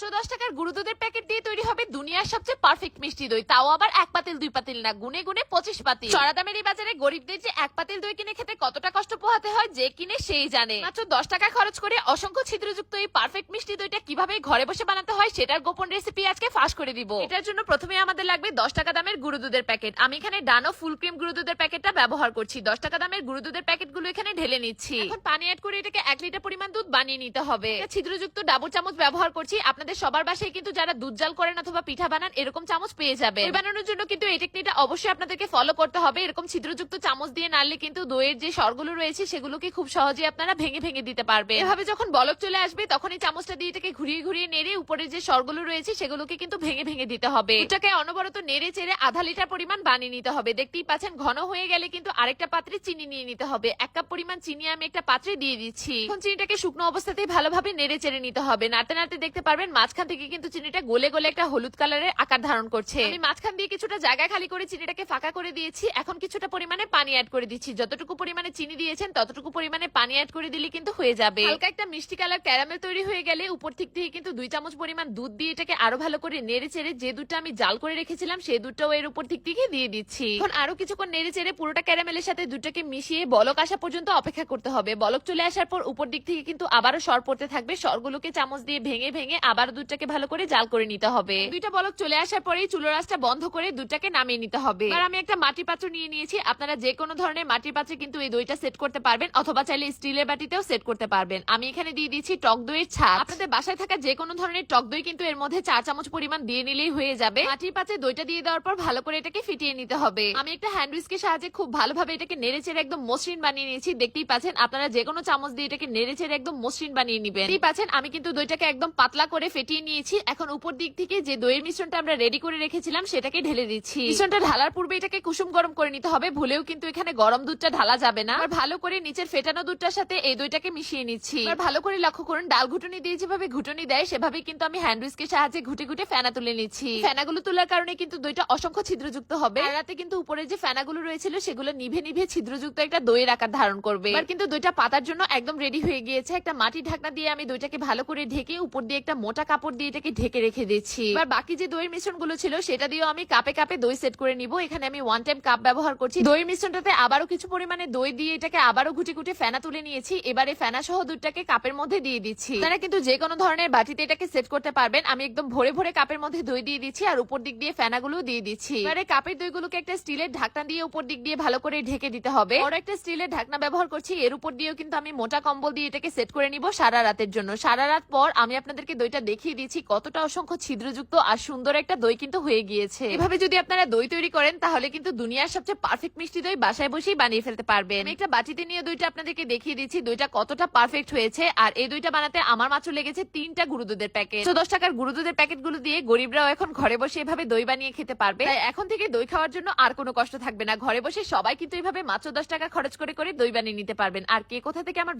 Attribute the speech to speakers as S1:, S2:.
S1: মাত্র দশ টাকার গুঁড়ো প্যাকেট দিয়ে তৈরি হবে দুনিয়ার সবচেয়ে পারফেক্ট মিষ্টি দই। তাও আবার এক পাতিল, দুই পাতিল না, গুনে গুনে পঁচিশ পাতিল। চড়া দামের এই বাজারে গরিবদের যে এক পাতিল দই কিনে খেতে কতটা কষ্ট পোহাতে হয়, যে কিনে সেই জানে। মাত্র দশ টাকা খরচ করে অসংখ্য ছিদ্রযুক্ত এই পারফেক্ট মিষ্টি দইটা কীভাবে ঘরে বসে বানাতে হয়, সেটার গোপন রেসিপি আজকে ফাঁস করে দিব। এটার জন্য প্রথমে আমাদের লাগবে দশ টাকা দামের গুঁড়ো প্যাকেট। আমি এখানে ডানো ফুল ক্রিম গুঁড়ো প্যাকেটটা ব্যবহার করছি। দশ টাকা দামের গুঁড়ো দুধের প্যাকেটগুলো এখানে ঢেলে নিচ্ছি। এখন পানি অ্যাড করে এটাকে এক লিটার পরিমাণ দুধ বানিয়ে নিতে হবে। ছিদ্রযুক্ত ডাবর চামচ ব্যবহার করছি। আপনাদের সবার বাসায় কিন্তু যারা দুধ জাল করেন অথবা পিঠা বানান, এরকম চামচ পেয়ে যাবে বানানোর জন্য কিন্তু এই টেকনিকটা অবশ্যই আপনাদেরকে ফলো করতে হবে। এরকম ছিদ্রযুক্ত চামচ দিয়ে নাড়লে কিন্তু দইয়ের যে স্বরগুলো রয়েছে, সেগুলোকে খুব সহজে আপনারা ভেঙে ভেঙে দিতে পারবে এভাবে যখন বলক চলে আসবে, তখন এই চামচটা দিয়ে এটাকে ঘুরিয়ে ঘুরিয়ে নেড়ে উপরের যে স্বরগুলো রয়েছে, সেগুলোকে কিন্তু ভেঙে ভেঙে দিতে হবে। এটাকে অনবরত নেড়ে চেড়ে আধা লিটার পরিমাণ বানিয়ে নিতে হবে। দেখতেই পাচ্ছেন, ঘন হয়ে গেলে কিন্তু আরেকটা পাত্রে চিনি নিয়ে নিতে হবে। এক কাপ পরিমাণ চিনি আমি একটা পাত্রে দিয়ে দিচ্ছি। এখন চিনিটাকে শুকনো অবস্থাতেই ভালোভাবে নেড়ে চেড়ে নিতে হবে। নাড়তে নাড়তে দেখতে পারবেন মাঝখান থেকে কিন্তু চিনিটা গলে গলে একটা হলুদ কালারের আকার ধারণ করছে। আমি মাঝখান দিয়ে কিছুটা জায়গা খালি করে চিনিটাকে ফাঁকা করে দিয়েছি। এখন কিছুটা পরিমাণে পানি অ্যাড করে দিচ্ছি। যতটুকু পরিমাণে চিনি দিয়েছেন ততটুকু পরিমাণে পানি অ্যাড করে দিলে কিন্তু হয়ে যাবে। হালকা একটা মিষ্টি কালার ক্যারামেল তৈরি হয়ে গেলে উপর থেকে থেকে কিন্তু দুই চামচ পরিমাণ দুধ দিয়ে এটাকে আরও ভালো করে নেড়ে চেড়ে যে দুধটা আমি জাল করে রেখেছিলাম সেই দুধটাও এর উপর থেকে থেকে দিয়ে দিচ্ছি। এখন আরও কিছুক্ষণ নেড়ে চেড়ে পুরোটা ক্যারামেলের সাথে দুধটাকে মিশিয়ে বলক আসা পর্যন্ত অপেক্ষা করতে হবে। বলক চলে আসার পর উপর দিক থেকে কিন্তু আবারও সর পড়তে থাকবে। সরগুলোকে চামচ দিয়ে ভেঙে ভেঙে আবার দুধটাকে ভালো করে জাল করে নিতে হবে। দুইটা বলক চলে আসার পরেই চুলো রাসটা বন্ধ করে দুধটাকে নামিয়ে নিতে হবে। এবার আমি একটা মাটি পাত্র নিয়ে নিয়েছি। আপনারা যে কোনো ধরনের মাটির পাত্রে কিন্তু এই দইটা সেট করতে পারবেন, অথবা চাইলে স্টিলের বাটিতেও সেট করতে পারবেন। আমি এখানে দিয়ে দিচ্ছি টক দইয়ের ছাপ আপনাদের বাসায় থাকা যে কোনো ধরনের টক দই কিন্তু এর মধ্যে চার চামচ পরিমাণ দিয়ে নিলেই হয়ে যাবে। মাটির পাত্রে দইটা দিয়ে দেওয়ার পর ভালো করে এটাকে ফিটিয়ে নিতে হবে। আমি একটা হ্যান্ড উইস্কের সাহায্যে খুব ভালোভাবে এটাকে নেড়ে চেড়ে একদম মসৃণ বানিয়ে নিয়েছি। দেখতেই পাচ্ছেন, আপনারা যে কোনো চামচ দিয়ে এটাকে নেড়ে চেড়ে একদম মসৃণ বানিয়ে নিবেন। পাচ্ছেন, আমি কিন্তু দইটাকে একদম পাতলা করে ফেটিয়ে নিয়েছি। এখন উপর দিক থেকে যে দইয়ের মিশ্রণটা আমরা রেডি করে রেখেছিলাম, সেটাকে ঢেলে দিচ্ছি। মিশ্রণটা ঢালার পূর্বে এটাকে কুসুম গরম করে নিতে হবে। ভুলেও কিন্তু এখানে গরম দুধটা ঢালা যাবে না। আর ভালো করে নিচের ফেটানো দুধটার সাথে এই দইটাকে মিশিয়ে নিচ্ছি। আর ভালো করে লক্ষ্য করুন, ডাল ঘুটুনি দিয়ে যেভাবে ঘুটুনি দেয় সেভাবে কিন্তু আমি হ্যান্ড উইস্কের সাহায্যে ঘুটে ঘুটে ফেনা তুলে নিচ্ছি। ফেনাগুলো তোলার কারণে কিন্তু দইটা অসংখ্য ছিদ্রযুক্ত হবে। আর রাতে কিন্তু উপরে যে ফেনাগুলো রয়েছিল, সেগুলো নিভে নিভে ছিদ্রযুক্ত একটা দইয়ের আকার ধারণ করবে। এবার কিন্তু দইটা পাতার জন্য একদম রেডি হয়ে গিয়েছে। একটা মাটির ঢাকনা দিয়ে আমি দইটাকে ভালো করে ঢেকে উপর দিয়ে একটা মোটা কাপড় দিয়ে এটাকে ঢেকে রেখে দিচ্ছি। এবার বাকি যে দইয়ের মিশ্রণগুলো ছিল, সেটা দিয়েও আমি কাপে কাপে দই সেট করে নিব। এখানে আমি ওয়ান টাইম কাপ ব্যবহার করছি। দইয়ের মিশ্রণটাতে আবারও কিছু পরিমাণে দই দিয়ে এটাকে আবারও ঘুটে ঘুটে ফেনা তুলে নিয়েছি। এবারে ফেনা সহ দুধটাকে কাপের মধ্যে দিয়ে দিচ্ছি। তারা কিন্তু যে কোনো ধরনের বাটিতে এটাকে সেট করতে পারবেন। আমি একদম ভরে ভরে কাপের মধ্যে দই দিয়ে দিচ্ছি আর উপর দিক দিয়ে ফেনাগুলো দিয়ে দিচ্ছি। এবারে কাপের দইগুলোকে একটা স্টিলের ঢাকনা দিয়ে উপর দিক দিয়ে ভালো করে ঢেকে দিতে হবে। বড় একটা স্টিলের ঢাকনা ব্যবহার করছি। এর উপর দিয়েও কিন্তু আমি মোটা কম্বল দিয়ে এটাকে সেট করে নিব সারা রাতের জন্য। সারা রাত পর আমি আপনাদেরকে দইটা দেখিয়ে দিচ্ছি কতটা অসংখ্য ছিদ্রযুক্ত আর সুন্দর একটা দই কিন্তু হয়ে গিয়েছে। এভাবে যদি আপনারা দই তৈরি করেন, তাহলে কিন্তু দুনিয়ার সবচেয়ে পারফেক্ট মিষ্টি দই বাসায় বসেই বানিয়ে ফেলতে পারবেন। একটা বাটিতে নিয়ে দইটা আপনাদেরকে দেখিয়ে দিচ্ছি, দইটা কতটা পারফেক্ট হয়েছে। আর এই দইটা বানাতে আমার মাত্র লেগেছে তিনটা গুঁড়ো দুধের প্যাকেট তো দশ টাকার গুঁড়ো দুধের প্যাকেটগুলো দিয়ে গরিবরাও এখন ঘরে বসে এভাবে দই বানিয়ে খেতে পারবে। এখন থেকে দই খাওয়ার জন্য আর কোনো কষ্ট থাকবে না। ঘরে বসে সবাই কিন্তু এইভাবে মাত্র দশ টাকা খরচ করে করে দই বানিয়ে নিতে পারবেন। আর কে কোথা থেকে আমার